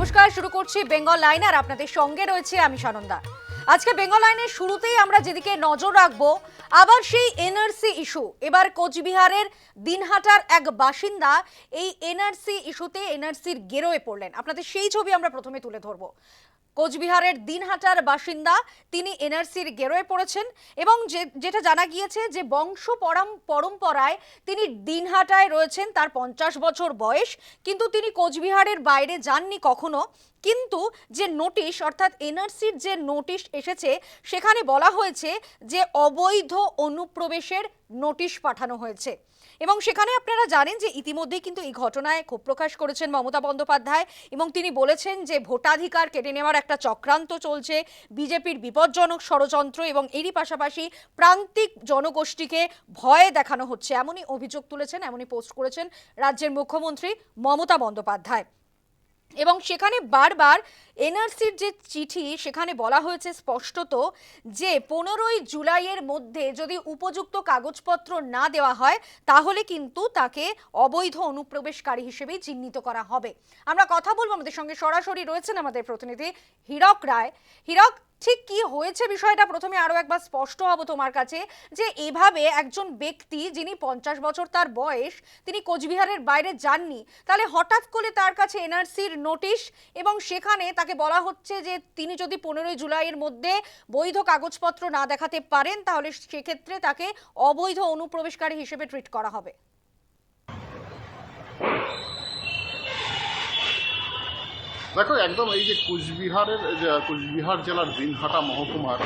নমস্কার, শুরু করছি বেঙ্গল লাইন, আর আপনাদের সঙ্গে রয়েছে আমি সানন্দা। আজকে বেঙ্গল লাইনের শুরুতেই আমরা যেদিকে নজর রাখব, আবার সেই এনআরসি ইস্যু। এবার কোচবিহারের দিনহাটার এক বাসিন্দা এই এনআরসি ইস্যুতে এনআরসির গেরোয়ে পড়লেন। আপনাদের সেই ছবি আমরা প্রথমে তুলে ধরবো। কোচবিহারের দিনহাটার বাসিন্দা, তিনি এনআরসির গেরোয় পড়েছেন এবং যেটা জানা গিয়েছে যে বংশ পরম, পরম্পরায় তিনি দিনহাটায় রয়েছেন, তার পঞ্চাশ বছর বয়স। কিন্তু তিনি কোচবিহারের বাইরে যাননি কখনো। কিন্তু যে নোটিশ, অর্থাৎ এনআরসির যে নোটিশ এসেছে, সেখানে বলা হয়েছে যে অবৈধ অনুপ্রবেশের নোটিশ পাঠানো হয়েছে। এবং সেখানে আপনারা জানেন যে ইতিমধ্যেই কিন্তু এই ঘটনায় ক্ষোভ প্রকাশ করেছেন মমতা বন্দ্যোপাধ্যায় এবং তিনি বলেছেন যে ভোটাধিকার কেটে নেওয়ার একটা চক্রান্ত চলছে, বিজেপির বিপজ্জনক ষড়যন্ত্র এবং এরই পাশাপাশি প্রান্তিক জনগোষ্ঠীকে ভয়ে দেখানো হচ্ছে। এমনই অভিযোগ তুলেছেন, এমনই পোস্ট করেছেন রাজ্যের মুখ্যমন্ত্রী মমতা বন্দ্যোপাধ্যায়। এবং সেখানে বারবার এনআরসির যে চিঠি, সেখানে বলা হয়েছে স্পষ্টত যে পনেরোই জুলাইয়ের মধ্যে যদি উপযুক্ত কাগজপত্র না দেওয়া হয়, তাহলে কিন্তু তাকে অবৈধ অনুপ্রবেশকারী হিসেবেই চিহ্নিত করা হবে। আমরা কথা বলব, আমাদের সঙ্গে সরাসরি রয়েছেন আমাদের প্রতিনিধি হীরক রায়। হীরক, ঠিক কি হয়েছে বিষয়টা? প্রথমে আরও একবার স্পষ্ট হব তোমার কাছে যে এভাবে একজন ব্যক্তি যিনি পঞ্চাশ বছর তার বয়স, তিনি কোচবিহারের বাইরে যাননি, তাহলে হঠাৎ করে তার কাছে এনআরসির নোটিশ এবং সেখানে তাকে বলা হচ্ছে যে তিনি যদি পনেরোই জুলাইয়ের মধ্যে বৈধ কাগজপত্র না দেখাতে পারেন, তাহলে সেক্ষেত্রে তাকে অবৈধ অনুপ্রবেশকারী হিসেবে ট্রিট করা হবে। দেখো, একদম এই যে কুচবিহারের কুচবিহার জেলার দিনহাটা মহকুমার,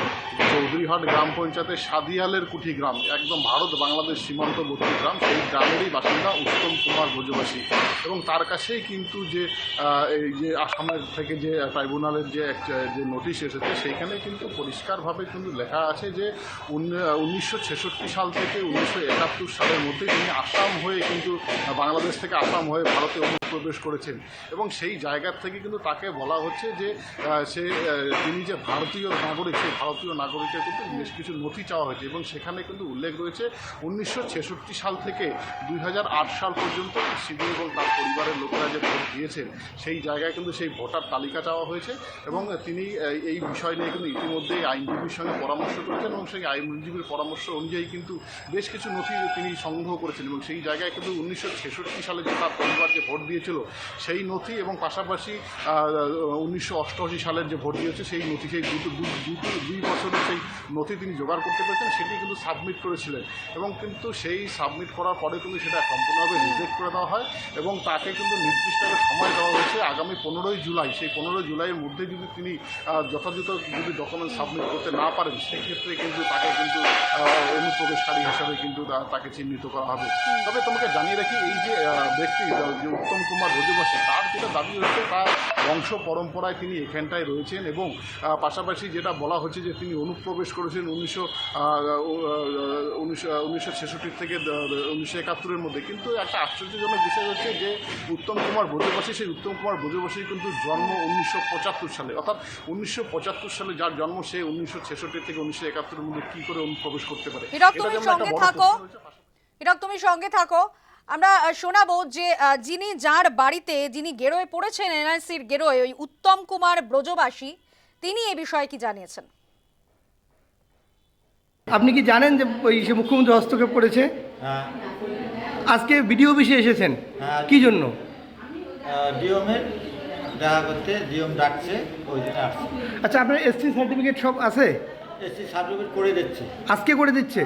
চৌধুরীহাট গ্রাম পঞ্চায়েতের সাদিয়ালের কুঠি গ্রাম, একদম ভারত বাংলাদেশ সীমান্তবর্তী গ্রাম, সেই গ্রামেরই বাসিন্দা উত্তম কুমার ব্রজবাসী এবং তার কাছেই কিন্তু যে এই যে আসামের থেকে যে ট্রাইব্যুনালের যে এক, যে নোটিশ এসেছে, সেইখানে কিন্তু পরিষ্কারভাবে কিন্তু লেখা আছে যে উনিশশো ছেষট্টি সাল থেকে উনিশশো একাত্তর সালের মধ্যে তিনি আসাম হয়ে কিন্তু বাংলাদেশ থেকে আসাম হয়ে ভারতে অনুপ্রবেশ করেছেন। এবং সেই জায়গার থেকে কিন্তু তাকে বলা হচ্ছে যে সে তিনি যে ভারতীয় নাগরিক, সেই ভারতীয় নাগরিকের কিন্তু বেশ কিছু নথি চাওয়া হয়েছে এবং সেখানে কিন্তু উল্লেখ রয়েছে উনিশশো ছেষট্টি সাল থেকে দুই হাজার আট সাল পর্যন্ত শিবু এবং তার পরিবারের লোকেরা যে ভোট দিয়েছেন, সেই জায়গায় কিন্তু সেই ভোটার তালিকা চাওয়া হয়েছে এবং তিনি এই বিষয় নিয়ে কিন্তু ইতিমধ্যেই আইনজীবীর সঙ্গে পরামর্শ করেছেন এবং সেই আইনজীবীর পরামর্শ অনুযায়ী কিন্তু বেশ কিছু নথি তিনি সংগ্রহ করেছেন এবং সেই জায়গায় কিন্তু উনিশশো ছেষট্টি সালে যে তার পরিবার যে ভোট দিয়েছিল, সেই নথি এবং পাশাপাশি উনিশশো অষ্টআশি সালের যে ভোট দিয়েছে সেই নথি সেই দুই বছরের সেই নথি তিনি জোগাড় করতে পেরেছেন, সেটি কিন্তু সাবমিট করেছিলেন। এবং কিন্তু সেই সাবমিট করার পরে কিন্তু সেটা সম্পূর্ণভাবে রিজেক্ট করে দেওয়া হয় এবং তাকে কিন্তু নির্দিষ্ট একটা সময় দেওয়া হয়েছে আগামী পনেরোই জুলাই। সেই পনেরোই জুলাইয়ের মধ্যে যদি তিনি যথাযথ যদি ডকুমেন্ট সাবমিট করতে না পারেন, সেক্ষেত্রে কিন্তু তাকে কিন্তু অনুপ্রবেশকারী হিসাবে কিন্তু তাকে চিহ্নিত করা হবে। তবে তোমাকে জানিয়ে রাখি, এই যে ব্যক্তি যে উত্তম কুমার রজবাসী তার যেটা দাবি হচ্ছে তার বংশ পরম্পরায় তিনি এখানটায় রয়েছেন এবং পাশাপাশি যেটা বলা হচ্ছে যে তিনি অনুপ্রবেশ করেছেন উনিশশো উনিশশো ছেষট্টির থেকে উনিশশো একাত্তরের মধ্যে। কিন্তু একটা আশ্চর্যজনক বিষয় হচ্ছে যে উত্তম কুমার ব্রজবাসী সেই উত্তম কুমার ব্রজবাসীর কিন্তু জন্ম উনিশশো পঁচাত্তর সালে। অর্থাৎ উনিশশো পঁচাত্তর সালে যার জন্ম সে উনিশশো ছেষট্টি থেকে উনিশশো একাত্তরের মধ্যে কী করে অনুপ্রবেশ করতে পারে? এটা তুমি সঙ্গে থাকো। এরক তুমি সঙ্গে থাকো। আমরা শোনাবো যে যিনি যার বাড়িতে যিনি গেরোয় পড়েছেন এনআরসির গেরোয় ওই উত্তম কুমার ব্রজবাসী তিনি এ বিষয়ে কি জানিয়েছেন? আপনি কি জানেন যে ওই সে মুখ্যমন্ত্রী হস্তক্ষেপ করেছে? হ্যাঁ। আজকে বিডিও অফিসে এসেছেন। হ্যাঁ। কি জন্য? ডিওমের দেখা করতে ডিওম ডাকছে ওই জন্য আচ্ছা আপনার এসটি সার্টিফিকেট সব আছে? এসি সার্টিফিকেট করে দিচ্ছে। আজকে করে দিচ্ছে?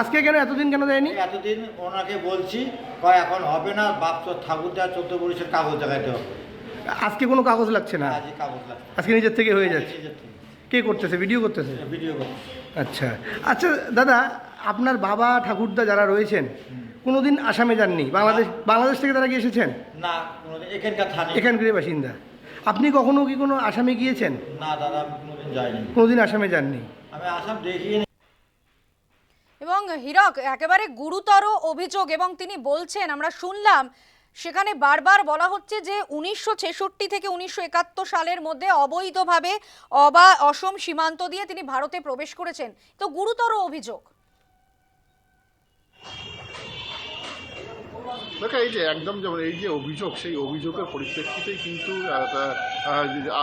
আজকে কেন? এতদিন কেন দেয়নি? এতদিন ওনাকে বলছি কয় এখন হবে না বাপ তো ঠাকুর দেওয়া চোদ্দ পরিষের কাগজ দেখাতে হবে। আজকে কোনো কাগজ লাগছে না? আজকে কাগজ লাগছে। আজকে নিজের থেকে হয়ে যাচ্ছে। কে করতেছে? ভিডিও করতেছে? ভিডিও করছে আচ্ছা। আচ্ছা দাদা আপনার বাবা ঠাকুরদা যারা রয়েছেন কোনোদিন আসামে যাননি? বাংলাদেশ বাংলাদেশ থেকে তারা কি এসেছেন? না কোনোদিন। এখানকার এখানকারই বাসিন্দা। আপনি কখনো কি কোনো আসামে গিয়েছেন? না দাদা কোনোদিন যাইনি। কোনোদিন আসামে যাননি? এবং হীরক, একেবারে গুরুতর অভিযোগ এবং তিনি বলছেন, আমরা শুনলাম, সেখানে বারবার বলা হচ্ছে যে উনিশশো ছেষট্টি থেকে উনিশশো একাত্তর সালের মধ্যে অবৈধভাবে অবা, অসম সীমান্ত দিয়ে তিনি ভারতে প্রবেশ করেছেন। তো গুরুতর অভিযোগ। দেখো এই যে একদম যেমন এই যে অভিযোগ সেই অভিযোগের পরিপ্রেক্ষিতেই কিন্তু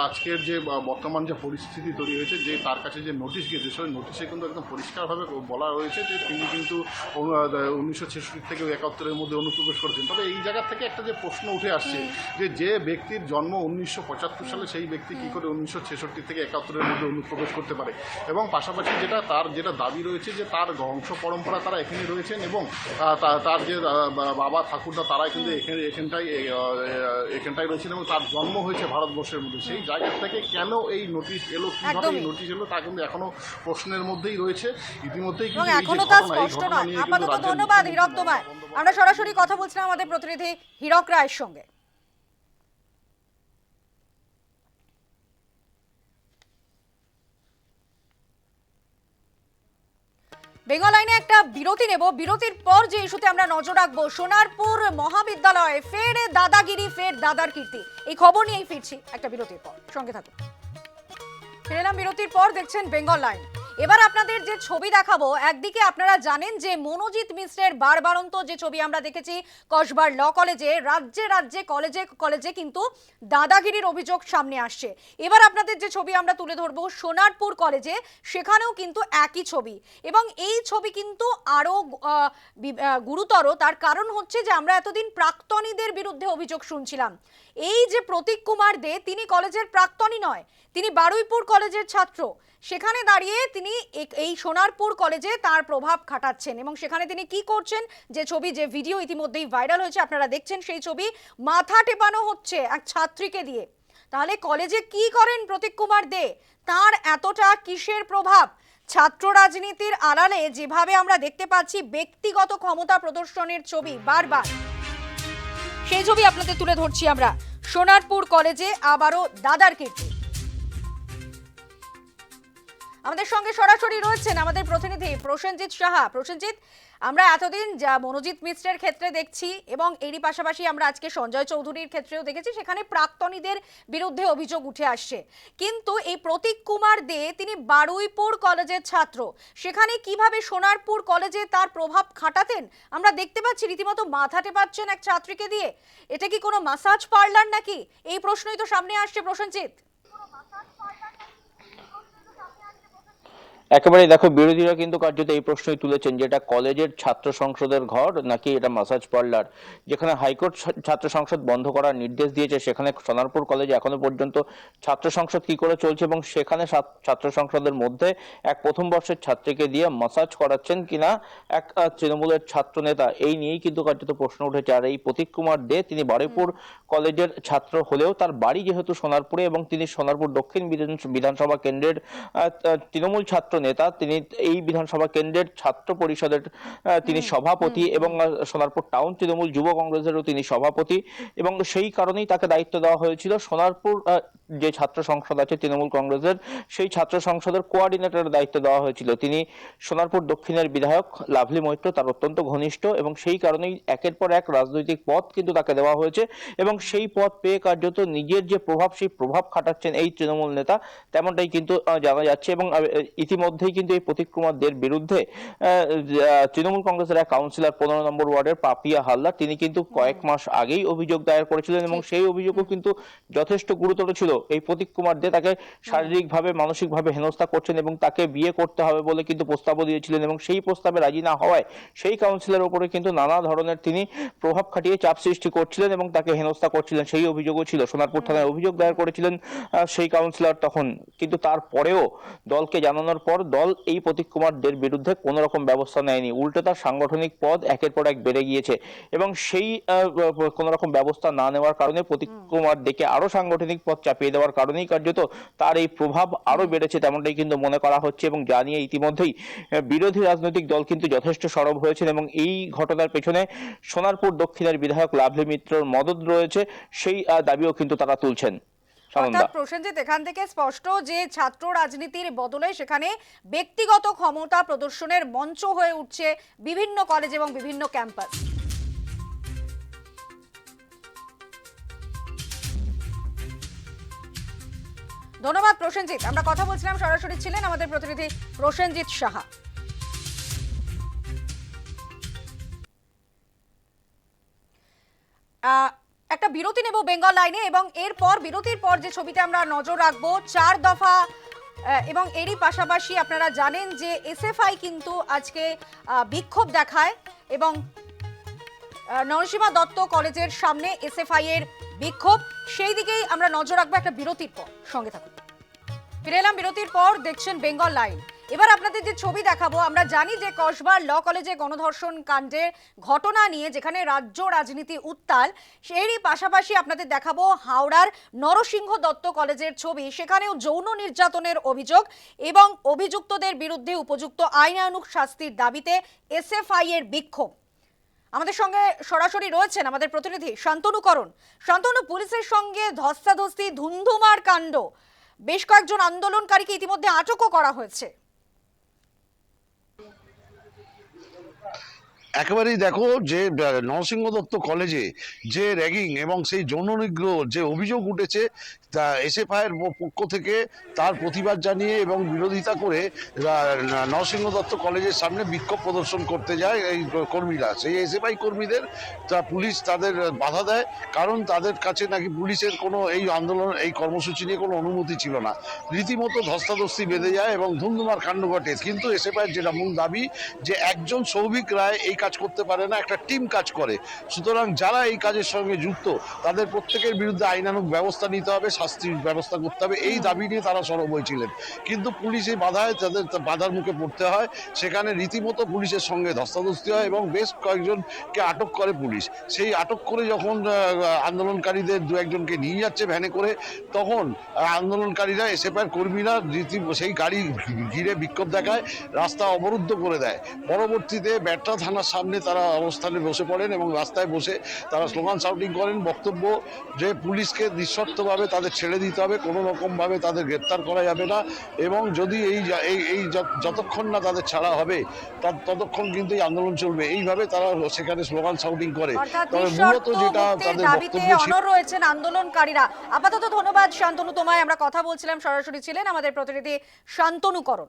আজকের যে বর্তমান যে পরিস্থিতি তৈরি হয়েছে যে তার কাছে যে নোটিশ গিয়েছে সেই নোটিশে কিন্তু একদম পরিষ্কারভাবে বলা রয়েছে যে তিনি কিন্তু উনিশশো ছেষট্টি থেকে একাত্তরের মধ্যে অনুপ্রবেশ করেছেন। তবে এই জায়গা থেকে একটা যে প্রশ্ন উঠে আসছে যে যে ব্যক্তির জন্ম উনিশশো পঁচাত্তর সালে সেই ব্যক্তি কী করে উনিশশো ছেষট্টি থেকে একাত্তরের মধ্যে অনুপ্রবেশ করতে পারে? এবং পাশাপাশি যেটা তার যেটা দাবি রয়েছে যে তার বংশ পরম্পরা তারা এখানে রয়েছেন এবং তার যে বাবা ঠাকুরদা তারা কিন্তু এখানে এখানটাই এ, এখানটাই রয়েছেন এবং তার জন্ম হয়েছে ভারতবর্ষের মধ্যে। সেই জায়গা থেকে কেন এই নোটিশ এলো কীভাবে এই নোটিশ এলো তা কিন্তু এখনও প্রশ্নের মধ্যেই রয়েছে। ইতিমধ্যেই কিন্তু এখনও তা স্পষ্ট নয়। আপাতত ধন্যবাদ হীরক তোমায়। আমরা সরাসরি কথা বলছিলাম আমাদের প্রতিনিধি হীরক রায়ের সঙ্গে। বেঙ্গল আইনে একটা বিরতি নেব। বিরতির পর যে ইস্যুতে আমরা নজর রাখব, সোনারপুর মহাবিদ্যালয়ে ফের দাদাগিরি, ফের দাদার কীর্তি। এই খবর নিয়েই ফিরছি একটা বিরতির পর। সঙ্গে থাকুন। ফিরে বিরতির পর, দেখছেন বেঙ্গল লাইন। এবার আপনাদের যে ছবি দেখাবো, একদিকে আপনারা জানেন যে মনোজিৎ মিশ্রের বারবারন্ত যে ছবি আমরা দেখেছি, কসবার ল কলেজে, রাজ্যে রাজ্যে, কলেজে কলেজে কিন্তু দাদাগিরির অভিযোগ সামনে আসছে। এবার আপনাদের যে ছবি আমরা তুলে ধরবো, সোনারপুর কলেজে, সেখানেও কিন্তু একই ছবি। এবং এই ছবি কিন্তু আরও গুরুতর, তার কারণ হচ্ছে যে আমরা এতদিন প্রাক্তনীদের বিরুদ্ধে অভিযোগ শুনছিলাম। এই যে প্রতীক কুমার দে, তিনি কলেজের প্রাক্তনী নয়, তিনি বারুইপুর কলেজের ছাত্র। সেখানে দাঁড়িয়ে তিনি এই সোনারপুর কলেজে তার প্রভাব খাটাচ্ছেন এবং সেখানে তিনি কি করছেন? যে ছবি, যে ভিডিও ইতিমধ্যেই ভাইরাল হয়েছে, আপনারা দেখছেন সেই ছবি। মাথা টেপানো হচ্ছে এক ছাত্রীকে দিয়ে। তাহলে কলেজে কি করেন প্রতীক কুমার দে? তার এতটা কিসের প্রভাব? ছাত্র রাজনীতির আড়ালে যেভাবে আমরা দেখতে পাচ্ছি, ব্যক্তিগত ক্ষমতা প্রদর্শনের ছবি বারবার। সেই ছবি আপনাদের তুলে ধরছি আমরা। সোনারপুর কলেজে আবারও দাদার কীর্তি। আমাদের সঙ্গে সরাসরি রয়েছেন আমাদের প্রতিনিধি প্রসেনজিৎ সাহা। প্রসেনজিৎ, আমরা এতদিন যা মনোজিৎ মিশ্রের ক্ষেত্রে দেখছি এবং এরই পাশাপাশি আমরা আজকে সঞ্জয় চৌধুরীর ক্ষেত্রেও দেখেছি, সেখানে প্রাক্তনীদের বিরুদ্ধে অভিযোগ উঠে আসছে। কিন্তু এই প্রতীক কুমার দে, তিনি বারুইপুর কলেজের ছাত্র। সেখানে কীভাবে সোনারপুর কলেজে তার প্রভাব খাটাতেন? আমরা দেখতে পাচ্ছি রীতিমতো মাথা পাচ্ছেন এক ছাত্রীকে দিয়ে। এটা কি কোনো মাসাজ পার্লার নাকি? এই প্রশ্নই তো সামনে আসছে প্রসেনজিৎ। একেবারে দেখো, বিরোধীরা কিন্তু কার্যত এই প্রশ্নই তুলেছেন যে এটা কলেজের ছাত্র সংসদের ঘর নাকি এটা মাসাজ পার্লার যেখানে হাইকোর্ট ছাত্র সংসদ বন্ধ করার নির্দেশ দিয়েছে, সেখানে সোনারপুর কলেজে এখনও পর্যন্ত ছাত্র সংসদ কি করে চলছে এবং সেখানে ছাত্র সংসদের মধ্যে এক প্রথম বর্ষের ছাত্রীকে দিয়ে মাসাজ করাচ্ছেন কিনা এক তৃণমূলের ছাত্র নেতা এই নিয়েই কিন্তু কার্যত প্রশ্ন উঠেছে। আর এই প্রতীক কুমার দে, তিনি বারুইপুর কলেজের ছাত্র হলেও তার বাড়ি যেহেতু সোনারপুরে এবং তিনি সোনারপুর দক্ষিণ বিধান- বিধানসভা কেন্দ্রের তৃণমূল ছাত্র নেতা তিনি এই বিধানসভা কেন্দ্রের ছাত্র পরিষদের তিনি সভাপতি এবং সোনারপুর টাউন তৃণমূল যুব কংগ্রেসেরও তিনি সভাপতি এবং সেই কারণেই তাকে দায়িত্ব দেওয়া হয়েছিল। সোনারপুর যে ছাত্র সংসদ আছে তৃণমূল কংগ্রেসের সেই ছাত্র সংসদের কোঅর্ডিনেটরের দায়িত্ব দেওয়া হয়েছিল। তিনি সোনারপুর দক্ষিণের বিধায়ক লাভলি মৈত্র তার অত্যন্ত ঘনিষ্ঠ এবং সেই কারণেই একের পর এক রাজনৈতিক পদ কিন্তু তাকে দেওয়া হয়েছে এবং সেই পদ পেয়ে কার্যত নিজের যে প্রভাব সেই প্রভাব খাটাচ্ছেন এই তৃণমূল নেতা তেমনটাই কিন্তু জানা যাচ্ছে এবং আহ, ইতিমধ্যেই কিন্তু এই প্রতীক কুমার দের বিরুদ্ধে তৃণমূল কংগ্রেসের এক কাউন্সিলর পনেরো নম্বর ওয়ার্ডের পাপিয়া হালদার তিনি কিন্তু কয়েক মাস আগেই অভিযোগ দায়ের করেছিলেন এবং সেই অভিযোগও কিন্তু যথেষ্ট গুরুতর ছিল। এই প্রতীক কুমার দে তাকে শারীরিকভাবে মানসিকভাবে হেনস্থা করছেন এবং তাকে বিয়ে করতে হবে বলে কিন্তু প্রস্তাবও দিয়েছিলেন এবং সেই প্রস্তাবে রাজি না হওয়ায় সেই কাউন্সিলর ওপরে কিন্তু নানা ধরনের তিনি প্রভাব খাটিয়ে চাপ সৃষ্টি করছিলেন এবং তাকে হেনস্থা করছিলেন। সেই অভিযোগও ছিল। সোনারপুর থানায় অভিযোগ দায়ের করেছিলেন সেই কাউন্সিলর তখন। কিন্তু তারপরেও দলকে জানানোর পর দল এই প্রতীক কুমার দের বিরুদ্ধে কোনো রকম ব্যবস্থা নেয়নি। উল্টে তার সাংগঠনিক পদ একের পর এক বেড়ে গিয়েছে এবং সেই কোনো রকম ব্যবস্থা না নেওয়ার কারণে প্রতীক কুমার দেখে আরও সাংগঠনিক পদ চাপিয়ে দেওয়ার কারণেই কার্যত তার এই প্রভাব আরও বেড়েছে তেমনটাই কিন্তু মনে করা হচ্ছে এবং যা নিয়ে ইতিমধ্যেই বিরোধী রাজনৈতিক দল কিন্তু যথেষ্ট সরব হয়েছেন এবং এই ঘটনার পেছনে সোনারপুর দক্ষিণের বিধায়ক লাভলি মিত্রর মদত রয়েছে। সেই দাবিও কিন্তু তারা তুলছেন। অর্থাৎ প্রসেনজিৎ এখান থেকে স্পষ্ট যে ছাত্র রাজনীতির বদলে সেখানে ব্যক্তিগত ক্ষমতা প্রদর্শনের মঞ্চ হয়ে উঠছে বিভিন্ন কলেজ এবং বিভিন্ন ক্যাম্পাস ধন্যবাদ প্রসেনজিৎ। আমরা কথা বলছিলাম সরাসরি ছিলেন আমাদের প্রতিনিধি প্রসেনজিৎ সাহা। আহ, একটা বিরতি নেব বেঙ্গল লাইনে এবং এরপর, বিরতির পর যে ছবিতে আমরা নজর রাখব, চার দফা এবং এরই পাশাপাশি আপনারা জানেন যে এসএফআই কিন্তু আজকে বিক্ষোভ দেখায় এবং নরসীমা দত্ত কলেজের সামনে এসএফআই এর বিক্ষোভ। সেই দিকেই আমরা নজর রাখব একটা বিরতির পর। সঙ্গে থাকুন। ফিরে এলাম বিরতির পর, দেখছেন বেঙ্গল লাইন। এবার আপনাদের যে ছবি দেখাবো, আমরা জানি যে কসবার ল কলেজে গণধর্ষণ কাণ্ডের ঘটনা নিয়ে যেখানে রাজ্য রাজনীতি উত্তাল, সেরই পাশাপাশি আপনাদের দেখাবো হাওড়ার নরসিংহ দত্ত কলেজের ছবি। সেখানেও যৌন নির্যাতনের অভিযোগ এবং অভিযুক্তদের বিরুদ্ধে উপযুক্ত আইনানুগ শাস্তির দাবিতে এসএফআই এর বিক্ষোভ। আমাদের সঙ্গে সরাসরি রয়েছেন আমাদের প্রতিনিধি শান্তনুকরণ শান্তনু, পুলিশের সঙ্গে ধস্তাধস্তি, ধুন্ধুমার কাণ্ড। বেশ কয়েকজন আন্দোলনকারীকে ইতিমধ্যে আটকও করা হয়েছে। একেবারেই দেখো যে নরসিংহ দত্ত কলেজে যে র্যাগিং এবং সেই যৌন নিগ্রহ যে অভিযোগ উঠেছে তা এসএফআইয়ের পক্ষ থেকে তার প্রতিবাদ জানিয়ে এবং বিরোধিতা করে নরসিংহ দত্ত কলেজের সামনে বিক্ষোভ প্রদর্শন করতে যায় এই কর্মীরা। সেই এসএফআই কর্মীদের তা পুলিশ তাদের বাধা দেয়, কারণ তাদের কাছে নাকি পুলিশের কোনো এই আন্দোলন, এই কর্মসূচি নিয়ে কোনো অনুমতি ছিল না। রীতিমতো ধস্তাধস্তি বেঁধে যায় এবং ধুমধুমার কাণ্ড ঘটে। কিন্তু এসএফআইয়ের যেটা মূল দাবি, যে একজন সৌভিক রায় এই কাজ করতে পারে না, একটা টিম কাজ করে। সুতরাং যারা এই কাজের সঙ্গে যুক্ত, তাদের প্রত্যেকের বিরুদ্ধে আইনানুগ ব্যবস্থা নিতে হবে শাস্তির ব্যবস্থা করতে হবে, এই দাবি নিয়ে তারা সরব হয়েছিলেন কিন্তু পুলিশ এই বাধায় তাদের বাধার মুখে পড়তে হয়, সেখানে রীতিমতো পুলিশের সঙ্গে ধস্তাধস্তি হয় এবং বেশ কয়েকজনকে আটক করে পুলিশ। সেই আটক করে যখন আন্দোলনকারীদের দু একজনকে নিয়ে যাচ্ছে ভ্যানে করে, তখন আন্দোলনকারীরা এসএফআইয়ের কর্মীরা রীতি, সেই গাড়ি ঘিরে বিক্ষোভ দেখায়, রাস্তা অবরুদ্ধ করে দেয়। পরবর্তীতে ব্যাটরা থানার সামনে তারা অবস্থানে বসে পড়েন এবং রাস্তায় বসে তারা স্লোগান শাউটিং করেন, বক্তব্য যে পুলিশকে নিঃশর্তভাবে তাদের ছেড়ে দিতে হবে কোনো রকমভাবে তাদের গ্রেপ্তার করা যাবে না এবং যদি এই এই যতক্ষণ না তাদের ছাড়া হবে তত- ততক্ষণ কিন্তু এই আন্দোলন চলবে। এইভাবে তারা সেখানে স্লোগান শাউটিং করে। তবে মূলত যেটা তাদের বক্তব্য অনর রয়েছেন আন্দোলনকারীরা। আপাতত ধন্যবাদ শান্তনু তোমায়। আমরা কথা বলছিলাম সরাসরি ছিলেন আমাদের প্রতিনিধি শান্তনুকরণ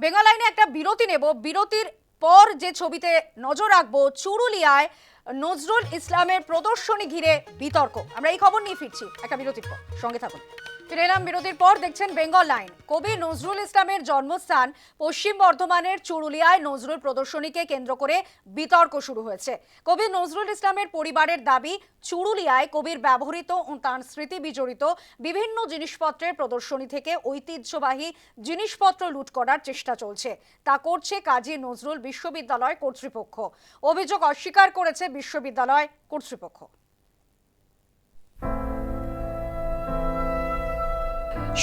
বেঙ্গল একটা বিরতি নেব। বিরতির পর যে ছবিতে নজর রাখব চুরুলিয়ায় নজরুল ইসলামের প্রদর্শনী ঘিরে বিতর্ক। আমরা এই খবর নিয়ে ফিরছি। একটা বিরতির পর। সঙ্গে থাকুন। ফিরে এলাম বিরতির পর দেখছেন বেঙ্গল লাইন। কবি নজরুল ইসলামের জন্মস্থান পশ্চিম বর্ধমানের চুরুলিয়ায় নজরুল প্রদর্শনীকে কেন্দ্র করে বিতর্ক শুরু হয়েছে। কবি নজরুল ইসলামের পরিবারের দাবি, চুরুলিয়ায় কবির ব্যবহৃত ও তাঁর স্মৃতি বিজড়িত বিভিন্ন জিনিসপত্রের প্রদর্শনী থেকে ঐতিহ্যবাহী জিনিসপত্র লুট করার চেষ্টা চলছে। তা করছে কাজী নজরুল বিশ্ববিদ্যালয় কর্তৃপক্ষ। অভিযোগ অস্বীকার করেছে বিশ্ববিদ্যালয় কর্তৃপক্ষ।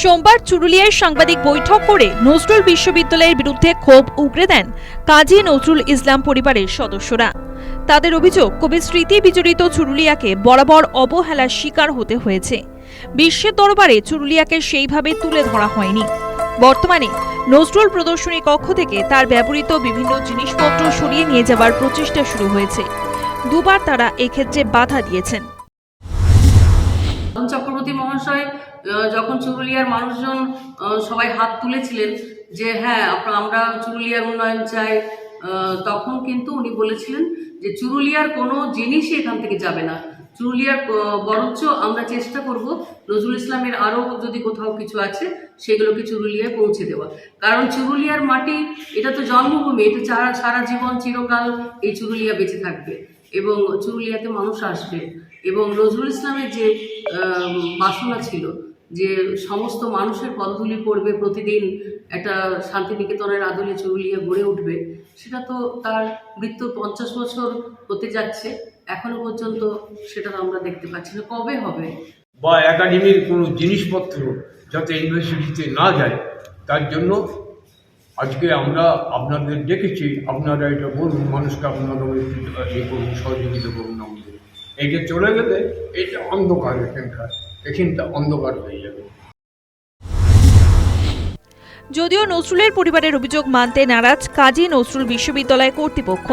সোমবার চুরুলিয়ায় সাংবাদিক বৈঠক করে নজরুল বিশ্ববিদ্যালয়ের বিরুদ্ধে ক্ষোভ উগরে দেন কাজী নজরুল ইসলাম পরিবারের সদস্যরা। তাদের অভিযোগ কবির স্মৃতি বিজড়িত চুরুলিয়াকে বরাবর অবহেলার শিকার হতে হয়েছে। বিশ্বের দরবারে চুরুলিয়াকে সেইভাবে তুলে ধরা হয়নি। বর্তমানে নজরুল প্রদর্শনী কক্ষ থেকে তার ব্যবহৃত বিভিন্ন জিনিসপত্র সরিয়ে নিয়ে যাওয়ার প্রচেষ্টা শুরু হয়েছে। দুবার তারা এক্ষেত্রে বাধা দিয়েছেন। চক্রবর্তী মহাশয় যখন চুরুলিয়ার মানুষজন সবাই হাত তুলেছিলেন যে হ্যাঁ আমরা চুরুলিয়ার উন্নয়ন চাই। তখন কিন্তু উনি বলেছিলেন যে, চুরুলিয়ার কোনো জিনিসই এখান থেকে যাবে না। চুরুলিয়ার বরঞ্চ আমরা চেষ্টা করব নজরুল ইসলামের আরও যদি কোথাও কিছু আছে, সেগুলোকে চুরুলিয়ায় পৌঁছে দেওয়া। কারণ চুরুলিয়ার মাটি, এটা তো জন্মভূমি, এটা সারা সারা জীবন চিরকাল এই চুরুলিয়া বেঁচে থাকবে এবং চুরুলিয়াতে মানুষ আসবে। এবং নজরুল ইসলামের যে বাসনা ছিল যে সমস্ত মানুষের পদধূলি পড়বে প্রতিদিন একটা শান্তিনিকেতনের আদলে চুরুলিয়া গড়ে উঠবে, সেটা তো তার মৃত্যুর পঞ্চাশ বছর হতে যাচ্ছে, এখনও পর্যন্ত সেটা আমরা দেখতে পাচ্ছি না। কবে হবে? বা একাডেমির কোনো জিনিসপত্র যাতে ইউনিভার্সিটিতে না যায়, তার জন্য আজকে আমরা আপনাদের দেখেছি আপনারা এটা বলুন, মানুষকে আপনারা ইয়ে করুন, সহযোগিতা করুন আমাদের। এইটা চলে গেলে এটা অন্ধকার এখানকার এখানটা অন্ধকার হয়ে যাবে। যদিও নজরুলের পরিবারের অভিযোগ মানতে নারাজ, কাজী নজরুল বিশ্ববিদ্যালয় কর্তৃপক্ষ।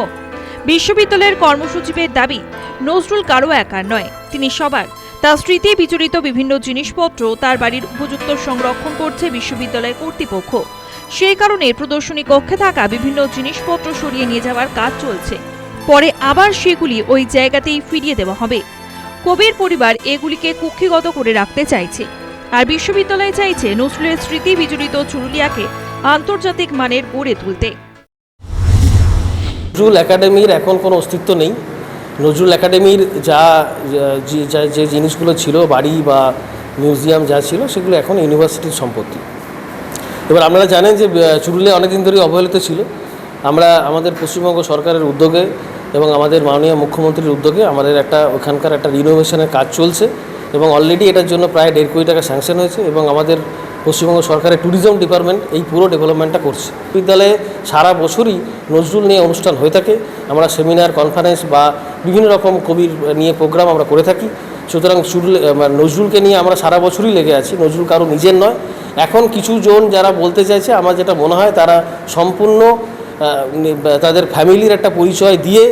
বিশ্ববিদ্যালয়ের কর্মসূচিবের দাবি, নজরুল কারও একার নয়, তিনি সবার। তার স্মৃতি বিচরিত বিভিন্ন জিনিসপত্র তার বাড়ির উপযুক্ত সংরক্ষণ করছে বিশ্ববিদ্যালয় কর্তৃপক্ষ। সেই কারণে প্রদর্শনী কক্ষে থাকা বিভিন্ন জিনিসপত্র সরিয়ে নিয়ে যাওয়ার কাজ চলছে। পরে আবার সেগুলি ওই জায়গাতেই ফিরিয়ে দেওয়া হবে। কবির পরিবার এগুলিকে কুক্ষিগত করে রাখতে চাইছে। আর বিশ্ববিদ্যালয় চাইছে নজরুলের স্মৃতি বিজড়িত চুরুলিয়াকে আন্তর্জাতিক মানের গড়ে তুলতে। নজরুল একাডেমির এখন কোনো অস্তিত্ব নেই। নজরুল একাডেমির যা, যে- জিনিসগুলো ছিল, বাড়ি বা মিউজিয়াম যা ছিল, সেগুলো এখন ইউনিভার্সিটির সম্পত্তি। এবার আপনারা জানেন যে চুরুলিয়া অনেকদিন ধরেই অবহেলিত ছিল। আমরা, আমাদের পশ্চিমবঙ্গ সরকারের উদ্যোগে এবং আমাদের মাননীয় মুখ্যমন্ত্রীর উদ্যোগে আমাদের একটা ওখানকার একটা রিনোভেশনের কাজ চলছে এবং অলরেডি এটার জন্য প্রায় দেড় কোটি টাকা স্যাংশন হয়েছে এবং আমাদের পশ্চিমবঙ্গ সরকারের ট্যুরিজম ডিপার্টমেন্ট এই পুরো ডেভেলপমেন্টটা করছে। বিদ্যালয়ে সারা বছরই নজরুল নিয়ে অনুষ্ঠান হয়ে থাকে। আমরা সেমিনার কনফারেন্স বা বিভিন্ন রকম কবির নিয়ে প্রোগ্রাম আমরা করে থাকি। সুতরাং মানে নজরুলকে নিয়ে আমরা সারা বছরই লেগে আছি। নজরুল কারও নিজের নয়। এখন কিছু জন যারা বলতে চাইছে, আমার যেটা মনে হয়, তারা সম্পূর্ণ তাদের ফ্যামিলির একটা পরিচয় দিয়ে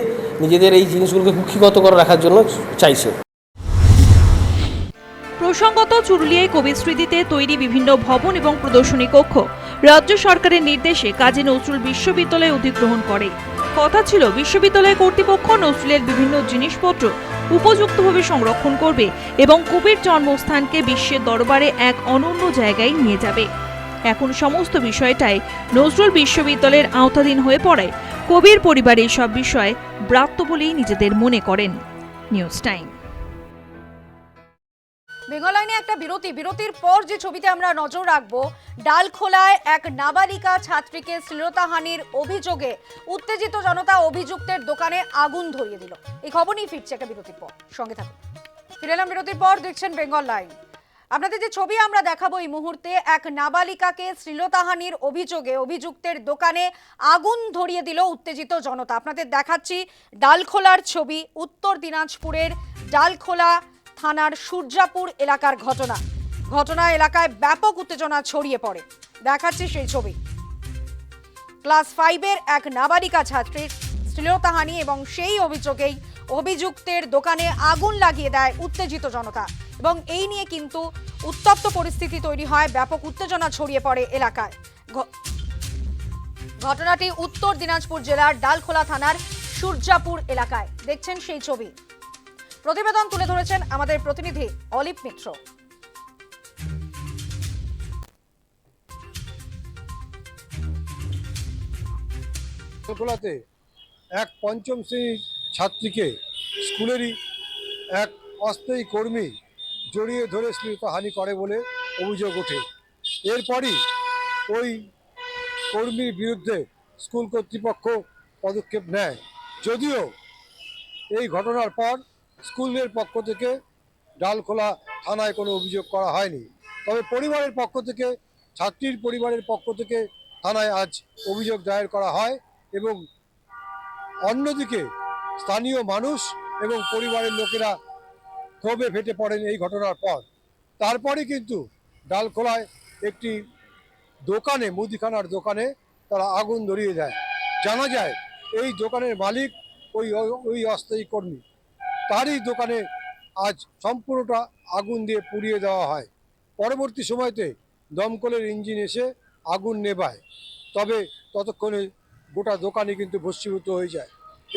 নিজেদের এই জিনিসগুলোকে কুক্ষিগত করে রাখার জন্য চাইছে প্রসঙ্গত চুরুলিয়ায় কবির স্মৃতিতে তৈরি বিভিন্ন ভবন এবং প্রদর্শনী কক্ষ রাজ্য সরকারের নির্দেশে কাজী নজরুল বিশ্ববিদ্যালয়ে অধিগ্রহণ করে। কথা ছিল, বিশ্ববিদ্যালয় কর্তৃপক্ষ নজরুলের বিভিন্ন জিনিসপত্র উপযুক্তভাবে সংরক্ষণ করবে এবং কবির জন্মস্থানকে বিশ্বের দরবারে এক অনন্য জায়গায় নিয়ে যাবে। এখন সমস্ত বিষয়টাই নজরুল বিশ্ববিদ্যালয়ের আওতাধীন হয়ে পড়ায় কবির পরিবার এই সব বিষয় ব্রাত্য বলেই নিজেদের মনে করেন। News time. লাইনে একটা বিরতি। বিরতির পর যে ছবিতে আমরা নজর রাখব, ডালখোলায় এক নাবালিকা ছাত্রীকে শ্লীলতাহানির অভিযোগে উত্তেজিত জনতা অভিযুক্তের দোকানে আগুন ধরিয়ে দিল। এই খবর নিয়ে ফিরছে একটা বিরতির পর। সঙ্গে থাকুন। ফিরে এলাম বিরতির পর, দেখছেন বেঙ্গল লাইন। আপনাদের যে ছবি আমরা দেখাবো এই মুহূর্তে, এক নাবালিকাকে শ্লীলতাহানির অভিযোগে অভিযুক্তের দোকানে আগুন ধরিয়ে দিল উত্তেজিত জনতা। আপনাদের দেখাচ্ছি ডালখোলার ছবি, উত্তর দিনাজপুরের ডালখোলা থানার সূর্যাপুর এলাকার ঘটনা। ঘটনা এলাকায় ব্যাপক উত্তেজনা ছড়িয়ে পড়ে। দেখাচ্ছি সেই ছবি। ক্লাস ফাইভের এক নাবালিকা ছাত্রীর শ্লীলতাহানি এবং সেই অভিযোগেই অভিযুক্তের দোকানে আগুন লাগিয়ে দেয় উত্তেজিত জনতা। এবং এই নিয়ে কিন্তু উত্তপ্ত পরিস্থিতি তৈরি হয়, ব্যাপক উত্তেজনা ছড়িয়ে পড়ে এলাকায়। ঘটনাটি উত্তর দিনাজপুর জেলার ডালখোলা থানার সূর্যাপুর এলাকায়। দেখছেন সেই ছবি। প্রতিবেদন তুলে ধরেছেন আমাদের প্রতিনিধি অলিপ মিত্র। এক পঞ্চম শ্রেণির ছাত্রীকে স্কুলেরই এক অস্থায়ী কর্মী জড়িয়ে ধরে হানি করে বলে অভিযোগ ওঠে। এরপরই ওই কর্মীর বিরুদ্ধে স্কুল কর্তৃপক্ষ পদক্ষেপ নেয়। যদিও এই ঘটনার পর স্কুলের পক্ষ থেকে ডালখোলা থানায় কোনো অভিযোগ করা হয়নি। তবে পরিবারের পক্ষ থেকে, ছাত্রীর পরিবারের পক্ষ থেকে থানায় আজ অভিযোগ দায়ের করা হয় এবং অন্যদিকে স্থানীয় মানুষ এবং পরিবারের লোকেরা ক্ষোভে ফেটে পড়েন এই ঘটনার পর। তারপরে কিন্তু ডালখোলায় একটি দোকানে, মুদিখানার দোকানে তারা আগুন ধরিয়ে দেয়। জানা যায়, এই দোকানের মালিক ওই ওই অস্থায়ী কর্মী। তারই দোকানে আজ সম্পূর্ণটা আগুন দিয়ে পুড়িয়ে দেওয়া হয়। পরবর্তী সময়তে দমকলের ইঞ্জিন এসে আগুন নেভায়। তবে ততক্ষণে গোটা দোকানে কিন্তু ভস্মীভূত হয়ে যায়।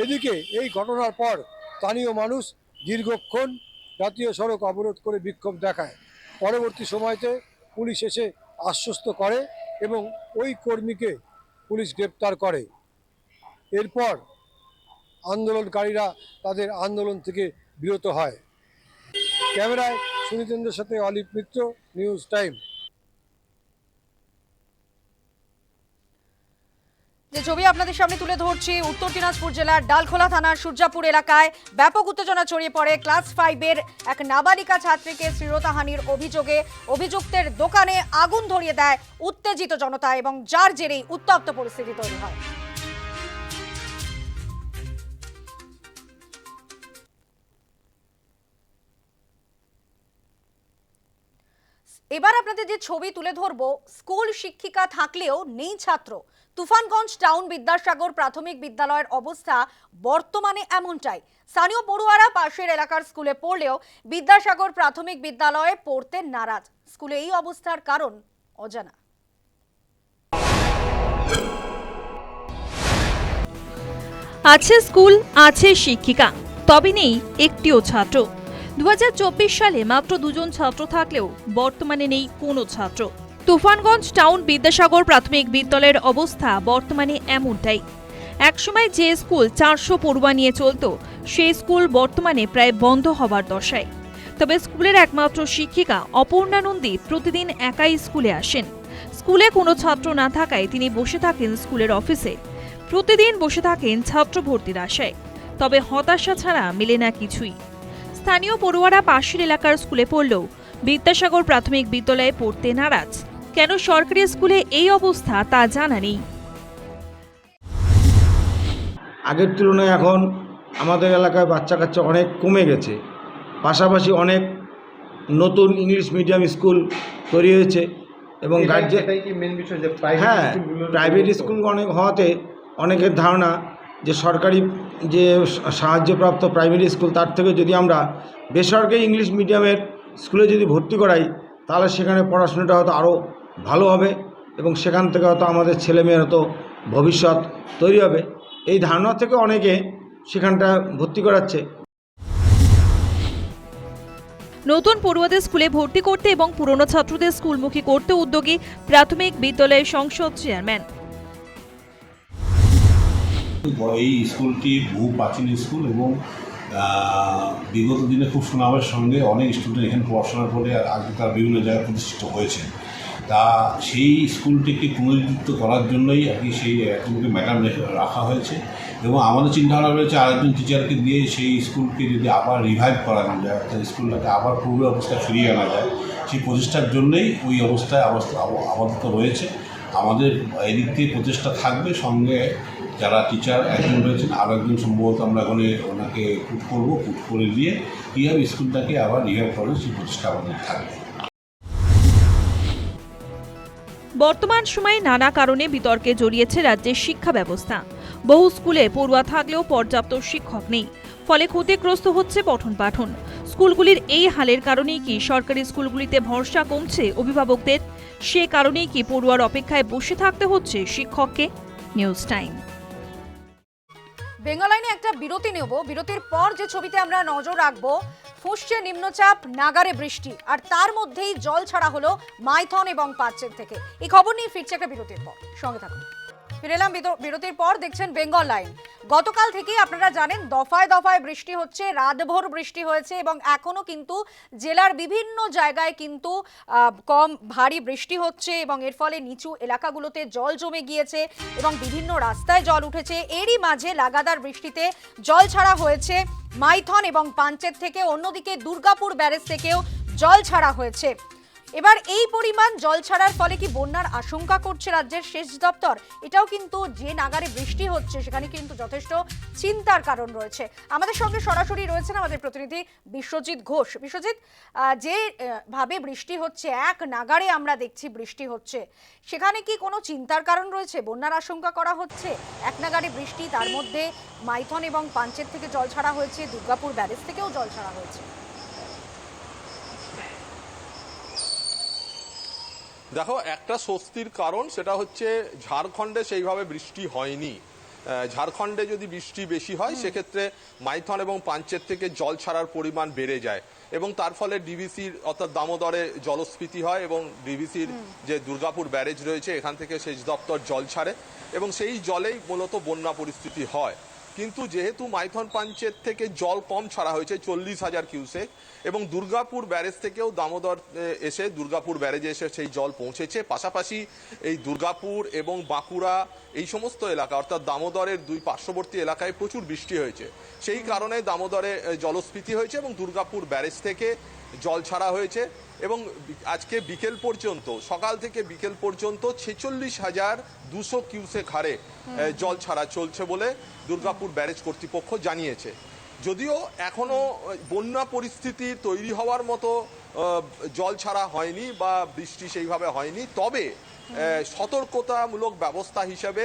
এদিকে এই ঘটনার পর স্থানীয় মানুষ দীর্ঘক্ষণ জাতীয় সড়ক অবরোধ করে বিক্ষোভ দেখায়। পরবর্তী সময়তে পুলিশ এসে আশ্বস্ত করে এবং ওই কর্মীকে পুলিশ গ্রেপ্তার করে। এরপর আন্দোলনকারীরা তাদের আন্দোলন থেকে বিরত হয়। ক্যামেরায় সুনীতেন্দ্রের সাথে অলিপ মিত্র, নিউজ টাইম। যে ছবি আপনাদের সামনে তুলে ধরছি, উত্তর দিনাজপুর জেলার ডালখোলা থানার সূর্যাপুর এলাকায় ব্যাপক উত্তেজনা ছড়িয়ে পড়ে ক্লাস ফাইভের এক নাবালিকা ছাত্রীকে শ্লীলতাহানির অভিযোগে অভিযুক্তের দোকানে আগুন ধরিয়ে দেয় উত্তেজিত জনতা এবং যার জেরেই উত্তপ্ত পরিস্থিতি তৈরি হয়। এবার আপনাদের যে ছবি তুলে ধরবো, স্কুল শিক্ষিকা থাকলেও নেই ছাত্র। তুফানগঞ্জ টাউন বিদ্যাসাগর প্রাথমিক বিদ্যালয়ের অবস্থা বর্তমানে এমনটাই। স্থানীয় পড়ুয়ারা পাশের এলাকার স্কুলে পড়লেও বিদ্যাসাগর প্রাথমিক বিদ্যালয়ে পড়তে নারাজ। স্কুলে এই অবস্থার কারণ অজানা। আছে স্কুল, আছে শিক্ষিকা, তবে নেই একটিও ছাত্র। দু হাজার চব্বিশ সালে মাত্র দুজন ছাত্র থাকলেও বর্তমানে নেই কোনো ছাত্র। তুফানগঞ্জ টাউন বিদ্যাসাগর প্রাথমিক বিদ্যালয়ের অবস্থা বর্তমানে এমনটাই। একসময় যে স্কুল চারশো পড়ুয়া নিয়ে চলত সেই স্কুল বর্তমানে প্রায় বন্ধ হবার দশায়। তবে স্কুলের একমাত্র শিক্ষিকা অপর্ণা নন্দী প্রতিদিন একাই স্কুলে আসেন। স্কুলে কোনো ছাত্র না থাকায় তিনি বসে থাকেন স্কুলের অফিসে। প্রতিদিন বসে থাকেন ছাত্র ভর্তির আশায়। তবে হতাশা ছাড়া মেলে না কিছুই। স্থানীয় পড়ুয়ারা পাশের এলাকার স্কুলে পড়লেও বিদ্যাসাগর প্রাথমিক বিদ্যালয়ে পড়তে নারাজ। কেন সরকারি স্কুলে এই অবস্থা তা জানা নেই। আগের তুলনায় এখন আমাদের এলাকায় বাচ্চা কাচ্চা অনেক কমে গেছে। পাশাপাশি অনেক নতুন ইংলিশ মিডিয়াম স্কুল তৈরি হয়েছে এবং গার্জেন এটাই কি বিষয় যে হ্যাঁ প্রাইভেট স্কুল অনেক হওয়াতে অনেকের ধারণা যে সরকারি যে সাহায্যপ্রাপ্ত প্রাইমারি স্কুল তার থেকে যদি আমরা বেসরকারি ইংলিশ মিডিয়ামের স্কুলে যদি ভর্তি করাই তাহলে সেখানে পড়াশোনাটা হয়তো আরও ভালো হবে এবং সেখান থেকে হয়তো আমাদের ছেলেমেয়ের হয়তো ভবিষ্যৎ তৈরি হবে। এই ধারণা থেকে অনেকে সেখানটা ভর্তি করাচ্ছে। নতুন পড়ুয়াদের স্কুলে ভর্তি করতে এবং পুরনো ছাত্রদের স্কুলমুখী করতে উদ্যোগী প্রাথমিক বিদ্যালয়ের সংসদ চেয়ারম্যান। এই স্কুলটি বহু প্রাচীন স্কুল এবং বিগত দিনে খুব সুনামের সঙ্গে অনেক স্টুডেন্ট এখানে পড়াশোনা করে আজকে তারা বিভিন্ন জায়গায় প্রতিষ্ঠিত হয়েছে তা সেই স্কুলটিকে পুনরুদ্ধিত করার জন্যই আর কি সেই একজনকে ম্যাডাম রাখা হয়েছে এবং আমাদের চিন্তাভাবনা রয়েছে আরেকজন টিচারকে দিয়ে সেই স্কুলকে যদি আবার রিভাইভ করানো যায়, অর্থাৎ স্কুলটাকে আবার পূর্ব অবস্থায় ফিরিয়ে আনা যায়, সেই প্রচেষ্টার জন্যই ওই অবস্থায় অবস্থা আপাতত রয়েছে। আমাদের এদিক থেকে প্রচেষ্টা থাকবে, সঙ্গে যারা টিচার একজন রয়েছেন আরও একজন সম্ভবত আমরা ওখানে ওনাকে কুট করব কুট করে দিয়ে কীভাবে স্কুলটাকে আবার রিভাইভ করার সেই প্রচেষ্টা আমাদের থাকবে। বর্তমান সময়ে নানা কারণে বিতর্কে জড়িয়েছে রাজ্যের শিক্ষা ব্যবস্থা। বহু স্কুলে পড়ুয়া থাকলেও পর্যাপ্ত শিক্ষক নেই, ফলে ক্ষতিগ্রস্ত হচ্ছে পঠন পাঠন। স্কুলগুলির এই হালের কারণেই কি সরকারি স্কুলগুলিতে ভরসা কমছে অভিভাবকদের? সে কারণেই কি পড়ুয়ার অপেক্ষায় বসে থাকতে হচ্ছে শিক্ষককে? News time. বেঙ্গল লাইনে একটা বিরতি নেব। বিরতির পর যে ছবিতে আমরা নজর রাখব ফুসছে নিম্নচাপ, নাগারে বৃষ্টি। আর তার মধ্যেই জল ছাড়া হলো মাইথন এবং পাচ্চের থেকে। এই খবর নিয়ে ফিরছে একটা বিরতির পর। সঙ্গে থাকুন। ফিরে এলাম বিরতির পর দেখছেন বেঙ্গল লাইন গতকাল থেকেই আপনারা জানেন, দফায় দফায় বৃষ্টি হচ্ছে, রাতভর বৃষ্টি হয়েছে এবং এখনও কিন্তু জেলার বিভিন্ন জায়গায় কিন্তু কম ভারী বৃষ্টি হচ্ছে এবং এর ফলে নিচু এলাকাগুলোতে জল জমে গিয়েছে এবং বিভিন্ন রাস্তায় জল উঠেছে। এরই মাঝে লাগাতার বৃষ্টিতে জল ছাড়া হয়েছে মাইথন এবং পাঞ্চেত থেকে অন্যদিকে দুর্গাপুর ব্যারেজ থেকেও জল ছাড়া হয়েছে। এবার এই পরিমাণ জল ছাড়ার ফলে কি বন্যার আশঙ্কা করছে রাজ্যের সেচ দপ্তর? এটাও কিন্তু যে নাগারে বৃষ্টি হচ্ছে, সেখানে কিন্তু যথেষ্ট চিন্তার কারণ রয়েছে। আমাদের সঙ্গে সরাসরি রয়েছেন আমাদের প্রতিনিধি বিশ্বজিৎ ঘোষ। বিশ্বজিৎ যে ভাবে বৃষ্টি হচ্ছে, এক নাগারে আমরা দেখছি বৃষ্টি হচ্ছে, সেখানে কি কোনো চিন্তার কারণ রয়েছে? বন্যার আশঙ্কা করা হচ্ছে? এক নাগারে বৃষ্টি, তার মধ্যে মাইথন এবং পাঞ্চের থেকে জল ছাড়া হয়েছে, দুর্গাপুর ব্যারেজ থেকেও জল ছাড়া হয়েছে। দেখো একটা স্বস্তির কারণ সেটা হচ্ছে ঝাড়খণ্ডে সেইভাবে বৃষ্টি হয়নি। ঝাড়খণ্ডে যদি বৃষ্টি বেশি হয় সেক্ষেত্রে মাইথন এবং পাঞ্চের থেকে জল ছাড়ার পরিমাণ বেড়ে যায় এবং তার ফলে ডিবিসির অর্থাৎ দামোদরে জলস্ফীতি হয় এবং ডিবিসির যে দুর্গাপুর ব্যারেজ রয়েছে এখান থেকে সেচ দপ্তর জল ছাড়ে এবং সেই জলেই মূলত বন্যা পরিস্থিতি হয়। কিন্তু যেহেতু মাইথন পাঞ্চের থেকে জল কম ছাড়া হয়েছে চল্লিশ হাজার কিউসেক, এবং দুর্গাপুর ব্যারেজ থেকেও দামোদর এসে দুর্গাপুর ব্যারেজে এসে সেই জল পৌঁছেছে। পাশাপাশি এই দুর্গাপুর এবং বাঁকুড়া এই সমস্ত এলাকা, অর্থাৎ দামোদরের দুই পার্শ্ববর্তী এলাকায় প্রচুর বৃষ্টি হয়েছে। সেই কারণে দামোদরে জলস্ফীতি হয়েছে এবং দুর্গাপুর ব্যারেজ থেকে জল ছাড়া হয়েছে। এবং আজকে বিকেল পর্যন্ত সকাল থেকে বিকেল পর্যন্ত ছেচল্লিশ হাজার দুশো কিউসেক হারে জল ছাড়া চলছে বলে দুর্গাপুর ব্যারেজ কর্তৃপক্ষ জানিয়েছে। যদিও এখনও আহ, বন্যা পরিস্থিতি তৈরি হওয়ার মতো জল ছাড়া হয়নি বা বৃষ্টি সেইভাবে হয়নি তবে সতর্কতামূলক ব্যবস্থা হিসেবে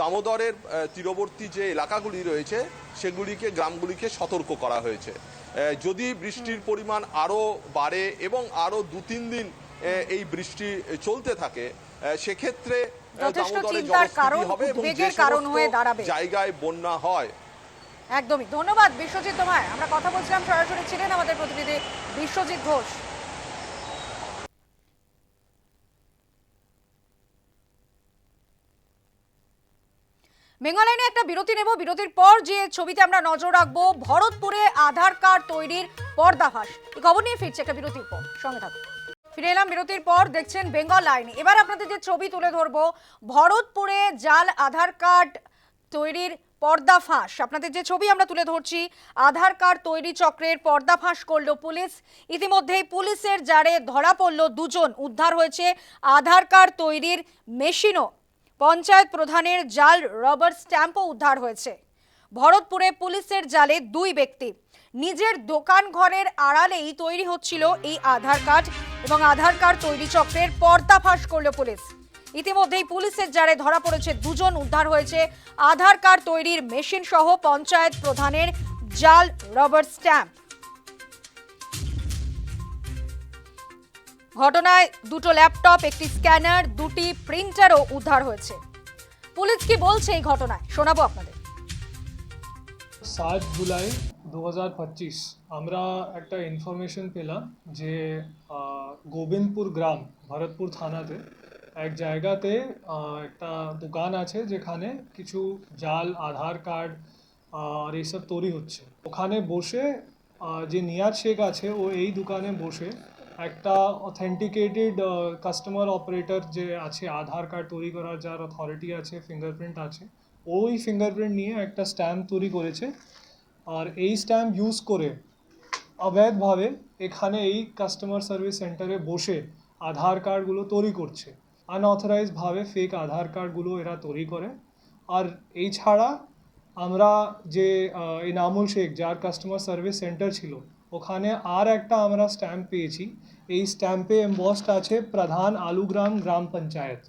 দামোদরের তীরবর্তী যে এলাকাগুলি রয়েছে সেগুলিকে গ্রামগুলিকে সতর্ক করা হয়েছে। যদি বৃষ্টির পরিমাণ আরও বাড়ে এবং আরও দু তিন দিন এই বৃষ্টি চলতে থাকে সেক্ষেত্রে হবে এবং যে সমস্ত জায়গায় বন্যা হয়। একদমই। ধন্যবাদ বিশ্বজিৎ তোমায়। আমরা কথা বলছিলাম সরাসরি ছিলেন আমাদের প্রতিনিধি বিশ্বজিৎ ঘোষ। বেঙ্গল লাইনে একটা বিরতি নেব। বিরতির পর যে ছবিতে আমরা নজর রাখব, ভরতপুরে আধার কার্ড তৈরির পর্দাফাশ। এই খবর নিয়ে ফিরছে একটা বিরতির পর। সঙ্গে থাকুন। ফিরে এলাম বিরতির পর, দেখছেন বেঙ্গল লাইন। এবার আপনাদের যে ছবি তুলে ধরবো, ভরতপুরে জাল আধার কার্ড তৈরির পর্দাফাঁস আপনাদের যে ছবি আমরা তুলে ধরছি, আধার কার্ড তৈরি চক্রের পর্দাফাঁস করল পুলিশ। ইতিমধ্যেই পুলিশের জারে ধরা পড়ল দুজন। উদ্ধার হয়েছে আধার কার্ড তৈরির মেশিনও। পঞ্চায়েত প্রধানের জাল রবার স্ট্যাম্পও উদ্ধার হয়েছে। ভরতপুরে পুলিশের জালে দুই ব্যক্তি। নিজের দোকান ঘরের আড়ালেই তৈরি হচ্ছিল এই আধার কার্ড এবং আধার কার্ড তৈরি চক্রের পর্দাফাঁস করল পুলিশ। ইতিমধ্যেই পুলিশের জারে ধরা পড়েছে দুজন, উদ্ধার হয়েছে আধার কার্ড তৈরির মেশিন সহ পঞ্চায়েত প্রধানের জাল রবার স্ট্যাম্প। ঘটনায় দুটো ল্যাপটপ, একটি স্ক্যানার, দুটি প্রিন্টারও উদ্ধার হয়েছে। পুলিশ কি বলছে এই ঘটনায়? শোনাবো আপনাদের। সাত জুলাই দু হাজার পঁচিশ আমরা একটা ইনফরমেশন পেলাম যে গোবিন্দপুর গ্রাম, ভরতপুর থানাতে এক জায়গাতে একটা দোকান আছে যেখানে কিছু জাল, আধার কার্ড আর এইসব তৈরি হচ্ছে। ওখানে বসে যে নিয়ার শেখ আছে, ও এই দোকানে বসে একটা অথেন্টিকেটেড কাস্টমার অপারেটর যে আছে আধার কার্ড তৈরি করার যার অথরিটি আছে ফিঙ্গারপ্রিন্ট আছে ওই ফিঙ্গারপ্রিন্ট নিয়ে একটা স্ট্যাম্প তৈরি করেছে। আর এই স্ট্যাম্প ইউজ করে অবৈধভাবে এখানে এই কাস্টমার সার্ভিস সেন্টারে বসে আধার কার্ডগুলো তৈরি করছে। আনঅথরাইজভাবে ফেক আধার কার্ডগুলো এরা তৈরি করে। আর এই ছাড়া আমরা যে আহ, ইনামুল শেখ যার কাস্টমার সার্ভিস সেন্টার ছিল ওখানে আর একটা আমরা স্ট্যাম্প পেয়েছি। এই স্ট্যাম্পে এম্বসড আছে প্রধান আলুগ্রাম গ্রাম পঞ্চায়েত।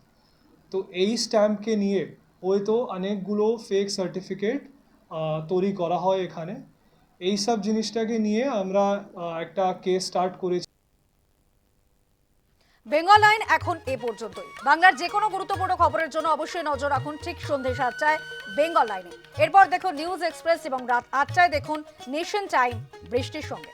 তো এই স্ট্যাম্পকে নিয়ে হয়তো অনেকগুলো ফেক সার্টিফিকেট তৈরি করা হয় এখানে। এই সব জিনিসটাকে নিয়ে আমরা একটা কেস স্টার্ট করেছি। বেঙ্গল লাইন এখন এ পর্যন্তই। বাংলার যে কোনো গুরুত্বপূর্ণ খবরের জন্য অবশ্যই নজর রাখুন ঠিক সন্ধে সাতটায় বেঙ্গল লাইনে। এরপর দেখুন নিউজ এক্সপ্রেস এবং রাত আটটায় দেখুন নেশন টাইম বৃষ্টির সঙ্গে।